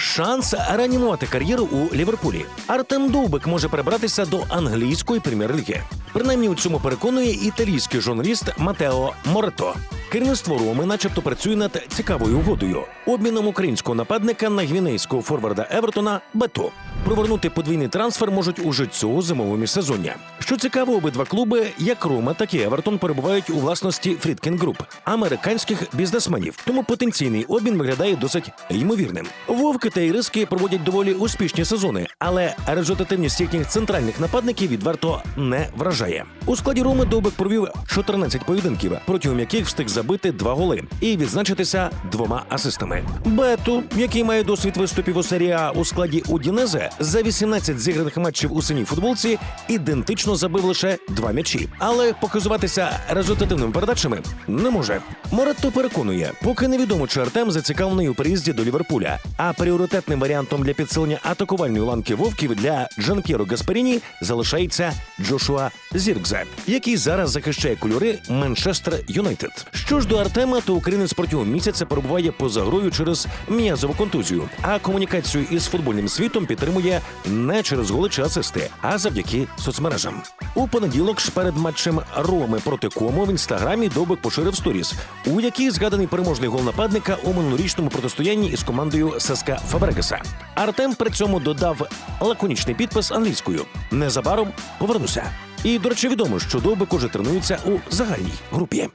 шанс реанімувати кар'єру у Ліверпулі. Артем Довбик може перебратися до англійської прем'єр-ліги. Принаймні у цьому переконує італійський журналіст Матео Морето. Керівництво Роми, начебто, працює над цікавою угодою обміном українського нападника на гвінейського форварда Евертона Бето. Провернути подвійний трансфер можуть уже цього зимового міжсезоння. Що цікаво, обидва клуби, як Рома, так і Евертон, перебувають у власності Фрідкін Груп, американських бізнесменів. Тому потенційний обмін виглядає досить ймовірним. Вовки та іриски проводять доволі успішні сезони, але результативність їхніх центральних нападників відверто не вражає. У складі Роми Довбик провів 14 поєдинків, протягом яких встиг забити два голи і відзначитися двома асистами. Бету, який має досвід виступів у серії А у складі Удінезе, за 18 зіграних матчів у синій футболці ідентично забив лише два м'ячі, але показуватися результативними передачами не може. Моретто переконує, поки невідомо, чи Артем зацікавлений у переїзді до Ліверпуля. А пріоритетним варіантом для підсилення атакувальної ланки вовків для Джанкєро Гаспаріні залишається Джошуа Зіркзе, який зараз захищає кольори Манчестер Юнайтед. Що ж до Артема, то українець протягом місяця перебуває поза грою через м'язову контузію, а комунікацію із футбольним світом підтримує не через голи чи асисти, а завдяки соцмережам. У понеділок ж перед матчем Роми проти Кому в інстаграмі Довбик поширив сторіс, у якій згаданий переможний гол нападника у минулорічному протистоянні із командою Сеска Фабрегеса. Артем при цьому додав лаконічний підпис англійською. Незабаром повернуся. І, до речі, відомо, що Довбик уже тренується у загальній групі.